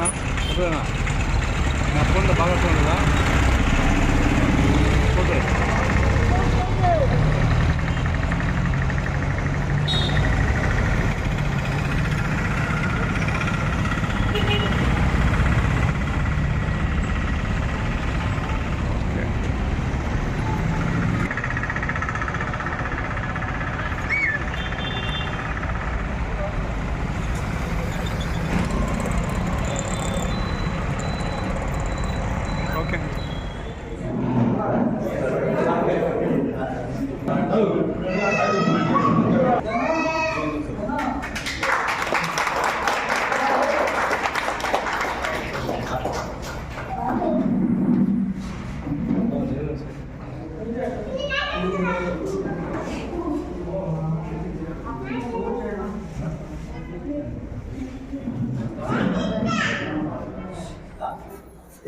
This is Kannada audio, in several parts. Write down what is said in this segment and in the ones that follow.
அப்படின்னா அப்படின்னா நான் ஃபோனில் பார்க்க சொன்னதான் போட்டு. okay.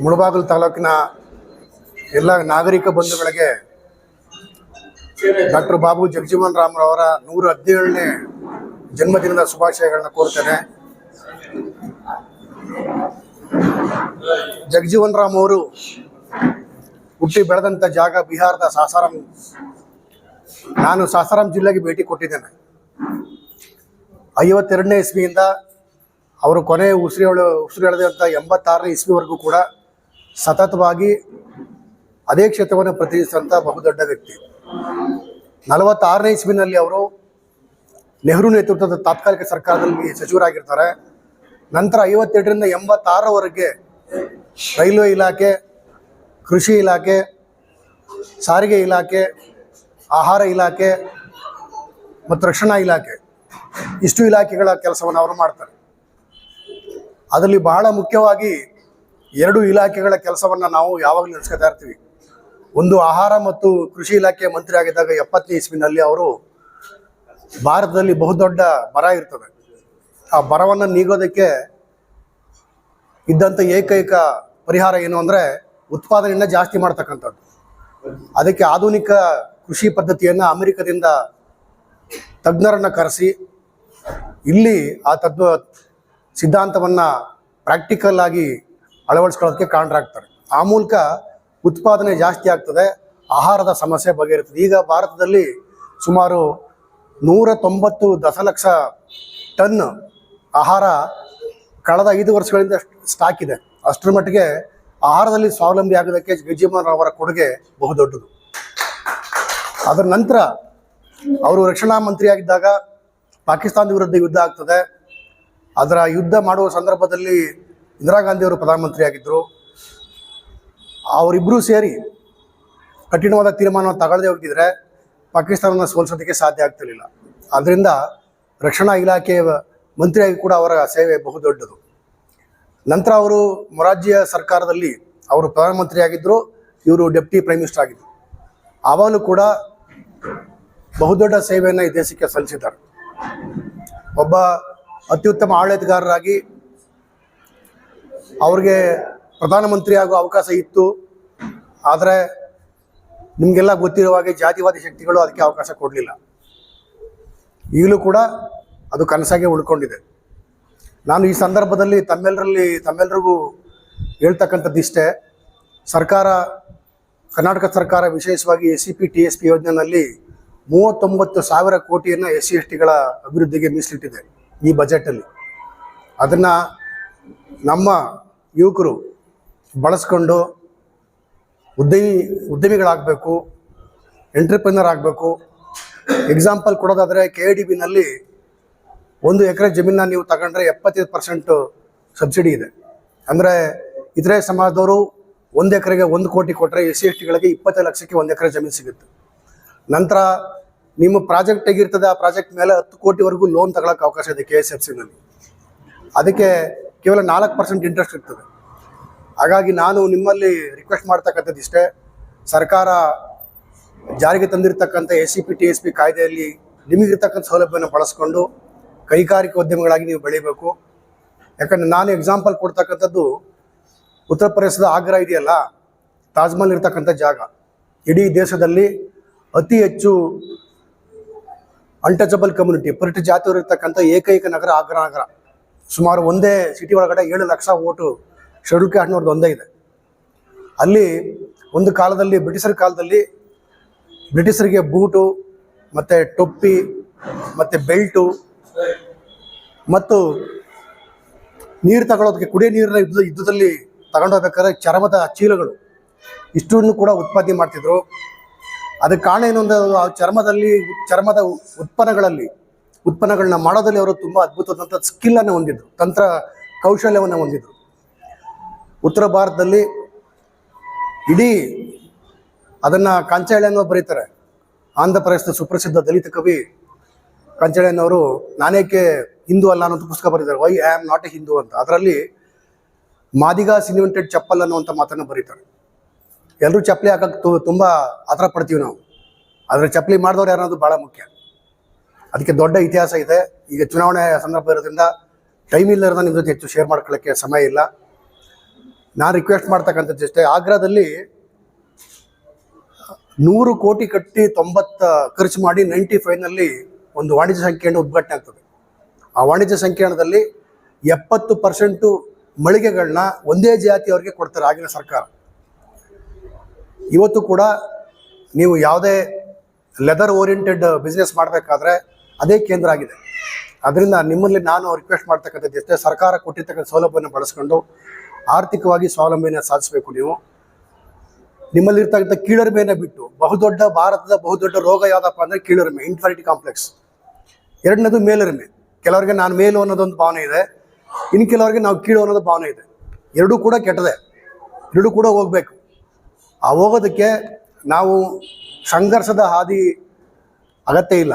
ಮುಳಬಾಗಿಲು ತಾಲೂಕಿನ ಎಲ್ಲ ನಾಗರಿಕ ಬಂಧುಗಳಿಗೆ ಡಾಕ್ಟರ್ ಬಾಬು ಜಗಜೀವನ್ ರಾಮ್ರವರ ನೂರ ಹದಿನೇಳನೇ ಜನ್ಮದಿನದ ಶುಭಾಶಯಗಳನ್ನ ಕೋರ್ತೇನೆ. ಜಗಜೀವನ್ ರಾಮ್ ಅವರು ಹುಟ್ಟಿ ಬೆಳೆದಂಥ ಜಾಗ ಬಿಹಾರದ ಸಾಸಾರಾಮ್. ನಾನು ಸಾಸಾರಾಮ್ ಜಿಲ್ಲೆಗೆ ಭೇಟಿ ಕೊಟ್ಟಿದ್ದೇನೆ. ಐವತ್ತೆರಡನೇ ಇಸ್ವಿಯಿಂದ ಅವರು ಕೊನೆ ಉಸಿರು ಉಸಿರು ಎಳೆದಂಥ ಎಂಬತ್ತಾರನೇ ಇಸ್ವಿವರೆಗೂ ಕೂಡ ಸತತವಾಗಿ ಅದೇ ಕ್ಷೇತ್ರವನ್ನು ಪ್ರತಿನಿಧಿಸಿದಂಥ ಬಹುದೊಡ್ಡ ವ್ಯಕ್ತಿ. ನಲವತ್ತಾರನೇ ಇಸ್ವಿನಲ್ಲಿ ಅವರು ನೆಹರು ನೇತೃತ್ವದ ತಾತ್ಕಾಲಿಕ ಸರ್ಕಾರದಲ್ಲಿ ಸಚಿವರಾಗಿರ್ತಾರೆ. ನಂತರ ಐವತ್ತೆಂಟರಿಂದ ಎಂಬತ್ತಾರರವರೆಗೆ ರೈಲ್ವೆ ಇಲಾಖೆ, ಕೃಷಿ ಇಲಾಖೆ, ಸಾರಿಗೆ ಇಲಾಖೆ, ಆಹಾರ ಇಲಾಖೆ ಮತ್ತು ರಕ್ಷಣಾ ಇಲಾಖೆ ಇಷ್ಟು ಇಲಾಖೆಗಳ ಕೆಲಸವನ್ನು ಅವರು ಮಾಡ್ತಾರೆ. ಅದರಲ್ಲಿ ಬಹಳ ಮುಖ್ಯವಾಗಿ ಎರಡು ಇಲಾಖೆಗಳ ಕೆಲಸವನ್ನು ನಾವು ಯಾವಾಗಲೂ ನಡೆಸ್ಕೊತಾ ಇರ್ತೀವಿ. ಒಂದು ಆಹಾರ ಮತ್ತು ಕೃಷಿ ಇಲಾಖೆ ಮಂತ್ರಿ ಆಗಿದ್ದಾಗ ಎಪ್ಪತ್ತನೇ ಇಸ್ವಿನಲ್ಲಿ ಅವರು ಭಾರತದಲ್ಲಿ ಬಹುದೊಡ್ಡ ಬರ ಇರ್ತದೆ. ಆ ಬರವನ್ನು ನೀಗೋದಕ್ಕೆ ಇದ್ದಂಥ ಏಕೈಕ ಪರಿಹಾರ ಏನು ಅಂದರೆ ಉತ್ಪಾದನೆಯನ್ನು ಜಾಸ್ತಿ ಮಾಡ್ತಕ್ಕಂಥದ್ದು. ಅದಕ್ಕೆ ಆಧುನಿಕ ಕೃಷಿ ಪದ್ಧತಿಯನ್ನು ಅಮೆರಿಕದಿಂದ ತಜ್ಞರನ್ನು ಕರೆಸಿ, ಇಲ್ಲಿ ಆ ತತ್ವ ಸಿದ್ಧಾಂತವನ್ನು ಪ್ರಾಕ್ಟಿಕಲ್ ಆಗಿ ಅಳವಡಿಸ್ಕೊಳ್ಳೋದಕ್ಕೆ ಕಾರಣರಾಗ್ತಾರೆ. ಆ ಮೂಲಕ ಉತ್ಪಾದನೆ ಜಾಸ್ತಿ ಆಗ್ತದೆ, ಆಹಾರದ ಸಮಸ್ಯೆ ಬಗೆಹರಿತದೆ. ಈಗ ಭಾರತದಲ್ಲಿ ಸುಮಾರು ನೂರ ತೊಂಬತ್ತು ದಶಲಕ್ಷ ಟನ್ ಆಹಾರ ಕಳೆದ ಐದು ವರ್ಷಗಳಿಂದ ಸ್ಟಾಕ್ ಇದೆ. ಅಷ್ಟರ ಮಟ್ಟಿಗೆ ಆಹಾರದಲ್ಲಿ ಸ್ವಾವಲಂಬಿ ಆಗೋದಕ್ಕೆ ಅವರ ಕೊಡುಗೆ ಬಹುದೊಡ್ಡದು. ಅದರ ನಂತರ ಅವರು ರಕ್ಷಣಾ ಮಂತ್ರಿಯಾಗಿದ್ದಾಗ ಪಾಕಿಸ್ತಾನದ ವಿರುದ್ಧ ಯುದ್ಧ ಆಗ್ತದೆ. ಅದರ ಯುದ್ಧ ಮಾಡುವ ಸಂದರ್ಭದಲ್ಲಿ ಇಂದಿರಾ ಗಾಂಧಿ ಅವರು ಪ್ರಧಾನಮಂತ್ರಿ ಆಗಿದ್ದರು ಅವರಿಬ್ಬರೂ ಸೇರಿ ಕಠಿಣವಾದ ತೀರ್ಮಾನವನ್ನು ತಗೊಳ್ಳದೆ ಹೋಗಿದ್ರೆ ಪಾಕಿಸ್ತಾನವನ್ನು ಸೋಲಿಸೋದಕ್ಕೆ ಸಾಧ್ಯ ಆಗ್ತಿರಲಿಲ್ಲ ಆದ್ದರಿಂದ ರಕ್ಷಣಾ ಇಲಾಖೆಯ ಮಂತ್ರಿಯಾಗಿ ಕೂಡ ಅವರ ಸೇವೆ ಬಹುದೊಡ್ಡದು ನಂತರ ಅವರು ಮೊರಾರ್ಜಿಯ ಸರ್ಕಾರದಲ್ಲಿ ಅವರು ಪ್ರಧಾನಮಂತ್ರಿ ಆಗಿದ್ದರು ಇವರು ಡೆಪ್ಟಿ ಪ್ರೈಮ್ ಮಿನಿಸ್ಟರ್ ಆಗಿದ್ದರು ಆವಾಗಲೂ ಕೂಡ ಬಹುದೊಡ್ಡ ಸೇವೆಯನ್ನು ಈ ದೇಶಕ್ಕೆ ಸಲ್ಲಿಸಿದ್ದಾರೆ. ಒಬ್ಬ ಅತ್ಯುತ್ತಮ ಆಡಳಿತಗಾರರಾಗಿ ಅವ್ರಿಗೆ ಪ್ರಧಾನಮಂತ್ರಿ ಆಗೋ ಅವಕಾಶ ಇತ್ತು. ಆದರೆ ನಿಮಗೆಲ್ಲ ಗೊತ್ತಿರುವ ಹಾಗೆ ಜಾತಿವಾದಿ ಶಕ್ತಿಗಳು ಅದಕ್ಕೆ ಅವಕಾಶ ಕೊಡಲಿಲ್ಲ. ಈಗಲೂ ಕೂಡ ಅದು ಕನಸಾಗೆ ಉಳ್ಕೊಂಡಿದೆ. ನಾನು ಈ ಸಂದರ್ಭದಲ್ಲಿ ತಮ್ಮೆಲ್ಲರಲ್ಲಿ ತಮ್ಮೆಲ್ಲರಿಗೂ ಹೇಳ್ತಕ್ಕಂಥದ್ದು ಇಷ್ಟೇ. ಸರ್ಕಾರ, ಕರ್ನಾಟಕ ಸರ್ಕಾರ ವಿಶೇಷವಾಗಿ S C P T S P ಯೋಜನೆಯಲ್ಲಿ ಮೂವತ್ತೊಂಬತ್ತು ಸಾವಿರ ಕೋಟಿಯನ್ನು ಎಸ್ ಸಿ ಎಸ್ ಟಿಗಳ ಅಭಿವೃದ್ಧಿಗೆ ಮೀಸಲಿಟ್ಟಿದೆ ಈ ಬಜೆಟಲ್ಲಿ. ಅದನ್ನು ನಮ್ಮ ಯುವಕರು ಬಳಸ್ಕೊಂಡು ಉದ್ಯಮಿ, ಉದ್ಯಮಿಗಳಾಗಬೇಕು ಎಂಟ್ರಪ್ರಿನರ್ ಆಗಬೇಕು. ಎಕ್ಸಾಂಪಲ್ ಕೊಡೋದಾದರೆ ಕೆ ಡಿ ಬಿನಲ್ಲಿ ಒಂದು ಎಕರೆ ಜಮೀನನ್ನ ನೀವು ತಗೊಂಡ್ರೆ ಎಪ್ಪತ್ತೈದು ಪರ್ಸೆಂಟು ಸಬ್ಸಿಡಿ ಇದೆ. ಅಂದರೆ ಇತರೆ ಸಮಾಜದವರು ಒಂದು ಎಕರೆಗೆ ಒಂದು ಕೋಟಿ ಕೊಟ್ಟರೆ ಎಸ್ ಸಿ ಎಸ್ ಟಿಗಳಿಗೆ ಇಪ್ಪತ್ತೈದು ಲಕ್ಷಕ್ಕೆ ಒಂದು ಎಕರೆ ಜಮೀನು ಸಿಗುತ್ತೆ. ನಂತರ ನಿಮ್ಮ ಪ್ರಾಜೆಕ್ಟ್ ಹೇಗಿರ್ತದೆ? ಆ ಪ್ರಾಜೆಕ್ಟ್ ಮೇಲೆ ಹತ್ತು ಕೋಟಿವರೆಗೂ ಲೋನ್ ತಗೊಳಕ್ಕೆ ಅವಕಾಶ ಇದೆ ಕೆ ಎಸ್ ಎಫ್ ಸಿನಲ್ಲಿ ಅದಕ್ಕೆ ಕೇವಲ ನಾಲ್ಕು ಪರ್ಸೆಂಟ್ ಇಂಟ್ರೆಸ್ಟ್ ಇರ್ತದೆ. ಹಾಗಾಗಿ ನಾನು ನಿಮ್ಮಲ್ಲಿ ರಿಕ್ವೆಸ್ಟ್ ಮಾಡ್ತಕ್ಕಂಥದ್ದು ಇಷ್ಟೇ. ಸರ್ಕಾರ ಜಾರಿಗೆ ತಂದಿರತಕ್ಕಂಥ A C P T S P ಕಾಯ್ದೆಯಲ್ಲಿ ನಿಮಗಿರ್ತಕ್ಕಂಥ ಸೌಲಭ್ಯವನ್ನು ಬಳಸ್ಕೊಂಡು ಕೈಗಾರಿಕಾ ಉದ್ಯಮಗಳಾಗಿ ನೀವು ಬೆಳಿಬೇಕು. ಯಾಕಂದರೆ ನಾನು ಎಕ್ಸಾಂಪಲ್ ಕೊಡ್ತಕ್ಕಂಥದ್ದು ಉತ್ತರ ಪ್ರದೇಶದ ಆಗ್ರಾ ಇದೆಯಲ್ಲ ತಾಜ್ಮಹಲ್ ಇರ್ತಕ್ಕಂಥ ಜಾಗ. ಇಡೀ ದೇಶದಲ್ಲಿ ಅತಿ ಹೆಚ್ಚು ಅನ್ಟಚಬಲ್ ಕಮ್ಯುನಿಟಿ ಪರಿಟ ಜಾತಿಯವರು ಇರ್ತಕ್ಕಂಥ ಏಕೈಕ ನಗರ ಆಗ್ರಾ ನಗರ ಸುಮಾರು ಒಂದೇ ಸಿಟಿ ಒಳಗಡೆ ಏಳು ಲಕ್ಷ ಓಟು ಶೆಡ್ಯೂಲ್ ಕ್ಯಾಸ್ಟ್ನವ್ರದ್ದು ಒಂದೇ ಇದೆ. ಅಲ್ಲಿ ಒಂದು ಕಾಲದಲ್ಲಿ ಬ್ರಿಟಿಷರ ಕಾಲದಲ್ಲಿ ಬ್ರಿಟಿಷರಿಗೆ ಬೂಟು, ಮತ್ತು ಟೊಪ್ಪಿ, ಮತ್ತು ಬೆಲ್ಟು, ಮತ್ತು ನೀರು ತಗೊಳ್ಳೋದಕ್ಕೆ ಕುಡಿಯೋ ನೀರಿನ ಯುದ್ಧ, ಯುದ್ಧದಲ್ಲಿ ತಗೊಂಡೋಗ್ಬೇಕಾದ್ರೆ ಚರ್ಮದ ಚೀಲಗಳು ಇಷ್ಟನ್ನು ಕೂಡ ಉತ್ಪಾದನೆ ಮಾಡ್ತಿದ್ರು. ಅದಕ್ಕೆ ಕಾರಣ ಏನು ಅಂದರೆ ಆ ಚರ್ಮದಲ್ಲಿ, ಚರ್ಮದ ಉತ್ಪನ್ನಗಳಲ್ಲಿ ಉತ್ಪನ್ನಗಳನ್ನ ಮಾಡೋದಲ್ಲಿ ಅವರು ತುಂಬ ಅದ್ಭುತವಾದಂಥ ಸ್ಕಿಲ್ಲನ್ನು ಹೊಂದಿದ್ರು, ತಂತ್ರ ಕೌಶಲ್ಯವನ್ನು ಹೊಂದಿದ್ರು. ಉತ್ತರ ಭಾರತದಲ್ಲಿ ಇಡೀ ಅದನ್ನು ಕಾಂಚಾಳೆಯನ್ನು ಬರೀತಾರೆ. ಆಂಧ್ರ ಪ್ರದೇಶದ ಸುಪ್ರಸಿದ್ಧ ದಲಿತ ಕವಿ ಕಂಚಳೆಯನ್ನವರು ನಾನೇಕೆ ಹಿಂದೂ ಅಲ್ಲ ಅನ್ನೋ ಪುಸ್ತಕ ಬರೀತಾರೆ why I am not a Hindu ಅಂತ. ಅದರಲ್ಲಿ ಮಾದಿಗಾಸ್ ಇನ್ವೆಂಟೆಡ್ ಚಪ್ಪಲ್ ಅನ್ನುವಂಥ ಮಾತನ್ನು ಬರೀತಾರೆ. ಎಲ್ಲರೂ ಚಪ್ಪಲಿ ಹಾಕಕ್ಕೆ ತುಂಬ ಆತರ ಪಡ್ತೀವಿ ನಾವು. ಆದರೆ ಚಪ್ಪಲಿ ಮಾಡಿದವ್ರು ಯಾರನ್ನೋದು ಭಾಳ ಮುಖ್ಯ. ಅದಕ್ಕೆ ದೊಡ್ಡ ಇತಿಹಾಸ ಇದೆ. ಈಗ ಚುನಾವಣೆ ಸಂದರ್ಭ ಇರೋದ್ರಿಂದ ಟೈಮ್ ಇಲ್ಲದ ನಿಮ್ಮ ಜೊತೆ ಹೆಚ್ಚು ಶೇರ್ ಮಾಡ್ಕೊಳ್ಳೋಕ್ಕೆ ಸಮಯ ಇಲ್ಲ. ನಾನು ರಿಕ್ವೆಸ್ಟ್ ಮಾಡ್ತಕ್ಕಂಥದ್ದು ಅಷ್ಟೇ ಆಗ್ರಾದಲ್ಲಿ ನೂರು ಕೋಟಿ ಕಟ್ಟಿ ತೊಂಬತ್ತ ಖರ್ಚು ಮಾಡಿ ನೈಂಟಿ ಫೈವ್ನಲ್ಲಿ ಒಂದು ವಾಣಿಜ್ಯ ಸಂಕೀರ್ಣ ಉದ್ಘಾಟನೆ ಆಗ್ತದೆ. ಆ ವಾಣಿಜ್ಯ ಸಂಕೀರ್ಣದಲ್ಲಿ ಎಪ್ಪತ್ತು ಪರ್ಸೆಂಟು ಮಳಿಗೆಗಳನ್ನ ಒಂದೇ ಜಾತಿಯವರಿಗೆ ಕೊಡ್ತಾರೆ ಆಗಿನ ಸರ್ಕಾರ. ಇವತ್ತು ಕೂಡ ನೀವು ಯಾವುದೇ ಲೆದರ್ ಓರಿಯೆಂಟೆಡ್ ಬಿಸ್ನೆಸ್ ಮಾಡಬೇಕಾದ್ರೆ ಅದೇ ಕೇಂದ್ರ ಆಗಿದೆ. ಅದರಿಂದ ನಿಮ್ಮಲ್ಲಿ ನಾನು ರಿಕ್ವೆಸ್ಟ್ ಮಾಡ್ತಕ್ಕಂಥದ್ದು ಎಷ್ಟೇ ಸರ್ಕಾರ ಕೊಟ್ಟಿರ್ತಕ್ಕಂಥ ಸೌಲಭ್ಯವನ್ನು ಬಳಸ್ಕೊಂಡು ಆರ್ಥಿಕವಾಗಿ ಸ್ವಾವಲಂಬನೆ ಸಾಧಿಸಬೇಕು ನೀವು. ನಿಮ್ಮಲ್ಲಿರ್ತಕ್ಕಂಥ ಕೀಳರಿಮೆಯನ್ನು ಬಿಟ್ಟು ಬಹುದೊಡ್ಡ ಭಾರತದ ಬಹುದೊಡ್ಡ ರೋಗ ಯಾವುದಪ್ಪ ಅಂದರೆ ಕೀಳರಿಮೆ ಇನ್ಫಾರಿಟಿ ಕಾಂಪ್ಲೆಕ್ಸ್ ಎರಡನೇದು ಮೇಲರಿಮೆ. ಕೆಲವರಿಗೆ ನಾನು ಮೇಲು ಅನ್ನೋದೊಂದು ಭಾವನೆ ಇದೆ. ಇನ್ನು ಕೆಲವರಿಗೆ ನಾವು ಕೀಳು ಅನ್ನೋದು ಭಾವನೆ ಇದೆ. ಎರಡೂ ಕೂಡ ಕೆಟ್ಟದೆ. ಎರಡೂ ಕೂಡ ಹೋಗಬೇಕು. ಆ ಹೋಗೋದಕ್ಕೆ ನಾವು ಸಂಘರ್ಷದ ಹಾದಿ ಅಗತ್ಯ ಇಲ್ಲ.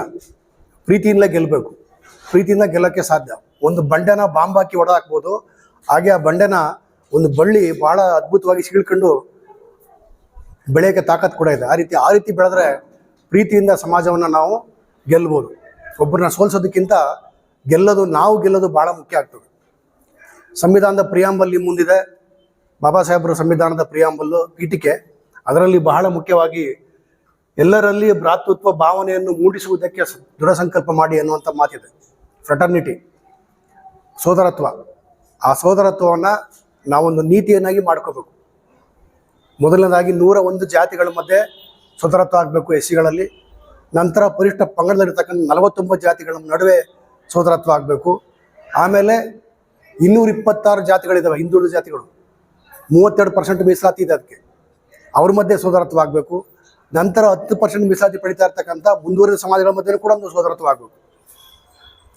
ಪ್ರೀತಿಯಿಂದಲೇ ಗೆಲ್ಲಬೇಕು ಪ್ರೀತಿಯಿಂದ ಗೆಲ್ಲೋಕ್ಕೆ ಸಾಧ್ಯ. ಒಂದು ಬಂಡೆನ ಬಾಂಬ್ ಹಾಕಿ ಹೊಡೆದಾಕ್ಬೋದು ಹಾಗೆ ಆ ಬಂಡೆನ ಒಂದು ಬಳ್ಳಿ ಭಾಳ ಅದ್ಭುತವಾಗಿ ಸಿಗಿಳ್ಕೊಂಡು ಬೆಳೆಯೋಕ್ಕೆ ತಾಕತ್ ಕೂಡ ಇದೆ. ಆ ರೀತಿ ಆ ರೀತಿ ಬೆಳೆದ್ರೆ ಪ್ರೀತಿಯಿಂದ ಸಮಾಜವನ್ನು ನಾವು ಗೆಲ್ಬೋದು. ಒಬ್ಬರನ್ನ ಸೋಲ್ಸೋದಕ್ಕಿಂತ ಗೆಲ್ಲೋದು, ನಾವು ಗೆಲ್ಲೋದು ಭಾಳ ಮುಖ್ಯ ಆಗ್ತದೆ. ಸಂವಿಧಾನದ ಪ್ರಿಯಾಂಬಲ್ಲಿ ಮುಂದಿದೆ. ಬಾಬಾ ಸಾಹೇಬರ ಸಂವಿಧಾನದ ಪ್ರಿಯಾಂಬಲ್ಲು ಪೀಠಿಕೆ. ಅದರಲ್ಲಿ ಬಹಳ ಮುಖ್ಯವಾಗಿ ಎಲ್ಲರಲ್ಲಿ ಭ್ರಾತೃತ್ವ ಭಾವನೆಯನ್ನು ಮೂಡಿಸುವುದಕ್ಕೆ ದೃಢ ಸಂಕಲ್ಪ ಮಾಡಿ ಅನ್ನುವಂಥ ಮಾತಿದೆ. ಫ್ರಟರ್ನಿಟಿ ಸೋದರತ್ವ. ಆ ಸೋದರತ್ವವನ್ನು ನಾವೊಂದು ನೀತಿಯನ್ನಾಗಿ ಮಾಡ್ಕೋಬೇಕು. ಮೊದಲನೇದಾಗಿ ನೂರ ಒಂದು ಜಾತಿಗಳ ಮಧ್ಯೆ ಸೋದರತ್ವ ಆಗಬೇಕು ಎಸ್ ಸಿಗಳಲ್ಲಿ ನಂತರ ಪರಿಷ್ಠ ಪಂಗಡದಲ್ಲಿರ್ತಕ್ಕಂಥ ನಲವತ್ತೊಂಬತ್ತು ಜಾತಿಗಳ ನಡುವೆ ಸೋದರತ್ವ ಆಗಬೇಕು. ಆಮೇಲೆ ಇನ್ನೂರ ಇಪ್ಪತ್ತಾರು ಜಾತಿಗಳಿದ್ದಾವೆ ಹಿಂದುಳಿದ ಜಾತಿಗಳು. ಮೂವತ್ತೆರಡು ಪರ್ಸೆಂಟ್ ಮೀಸಲಾತಿ ಇದೆ ಅದಕ್ಕೆ. ಅವ್ರ ಮಧ್ಯೆ ಸೋದರತ್ವ ಆಗಬೇಕು. ನಂತರ ಹತ್ತು ಪರ್ಸೆಂಟ್ ಮೀಸಲಾತಿ ಪಡಿತಾ ಇರ್ತಕ್ಕಂಥ ಮುಂದುವರಿದ ಸಮಾಜಗಳ ಮಧ್ಯೆ ಕೂಡ ಒಂದು ಸೋದರತ್ವ ಆಗಬೇಕು.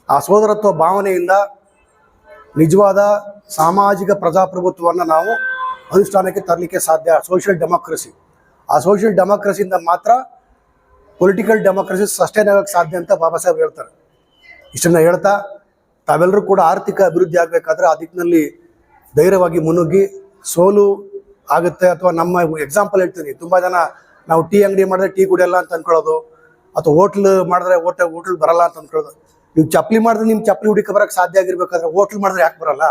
ಆ ಸೋದರತ್ವ ಭಾವನೆಯಿಂದ ನಿಜವಾದ ಸಾಮಾಜಿಕ ಪ್ರಜಾಪ್ರಭುತ್ವವನ್ನು ನಾವು ಅನುಷ್ಠಾನಕ್ಕೆ ತರಲಿಕ್ಕೆ ಸಾಧ್ಯ ಸೋಷಿಯಲ್ ಡೆಮೋಕ್ರಸಿ ಆ ಸೋಷಿಯಲ್ ಡೆಮಾಕ್ರಸಿಯಿಂದ ಮಾತ್ರ ಪೊಲಿಟಿಕಲ್ ಡೆಮೋಕ್ರಸಿ ಸಸ್ಟೈನ್ ಆಗೋಕ್ಕೆ ಸಾಧ್ಯ ಅಂತ ಬಾಬಾ ಸಾಹೇಬ್ ಹೇಳ್ತಾರೆ. ಇಷ್ಟನ್ನು ಹೇಳ್ತಾ ತಾವೆಲ್ಲರೂ ಕೂಡ ಆರ್ಥಿಕ ಅಭಿವೃದ್ಧಿ ಆಗಬೇಕಾದ್ರೆ ಆ ದಿಕ್ಕಿನಲ್ಲಿ ಧೈರ್ಯವಾಗಿ ಮುನ್ನುಗ್ಗಿ ಸೋಲು ಆಗುತ್ತೆ ಅಥವಾ ನಮ್ಮ ಎಕ್ಸಾಂಪಲ್ ಹೇಳ್ತೀನಿ. ತುಂಬ ಜನ ನಾವು ಟೀ ಅಂಗಡಿ ಮಾಡಿದ್ರೆ ಟೀ ಕುಡಿಯಲ್ಲ ಅಂತ ಅಂದ್ಕೊಳ್ಳೋದು ಅಥವಾ ಹೋಟ್ಲ್ ಮಾಡಿದ್ರೆ ಹೋಟೆಲ್, ಹೋಟ್ಲ್ ಬರಲ್ಲ ಅಂತ ಅನ್ಕೊಳ್ಳೋದು. ನೀವು ಚಪ್ಪಲಿ ಮಾಡಿದ್ರೆ ನಿಮ್ಮ ಚಪ್ಪಲಿ ಹುಡುಕ ಬರೋಕ್ಕೆ ಸಾಧ್ಯ ಆಗಿರ್ಬೇಕಾದ್ರೆ ಹೋಟ್ಲ್ ಮಾಡಿದ್ರೆ ಯಾಕೆ ಬರಲ್ಲ?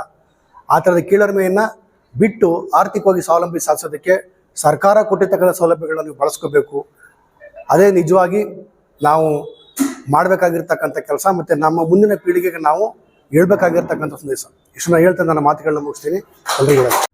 ಆ ಥರದ ಕೀಳರಿಮೆಯನ್ನು ಬಿಟ್ಟು ಆರ್ಥಿಕವಾಗಿ ಸ್ವಾವಲಂಬಿ ಸಾಧಿಸೋದಕ್ಕೆ ಸರ್ಕಾರ ಕೊಟ್ಟಿರ್ತಕ್ಕಂಥ ಸೌಲಭ್ಯಗಳನ್ನ ನೀವು ಬಳಸ್ಕೋಬೇಕು. ಅದೇ ನಿಜವಾಗಿ ನಾವು ಮಾಡಬೇಕಾಗಿರ್ತಕ್ಕಂಥ ಕೆಲಸ ಮತ್ತು ನಮ್ಮ ಮುಂದಿನ ಪೀಳಿಗೆಗೆ ನಾವು ಹೇಳ್ಬೇಕಾಗಿರ್ತಕ್ಕಂಥ ಸಂದೇಶ. ಇಷ್ಟನ್ನ ಹೇಳ್ತಾ ನನ್ನ ಮಾತುಗಳನ್ನ ಮುಗಿಸ್ತೀನಿ. ಎಲ್ಲರಿಗೂ.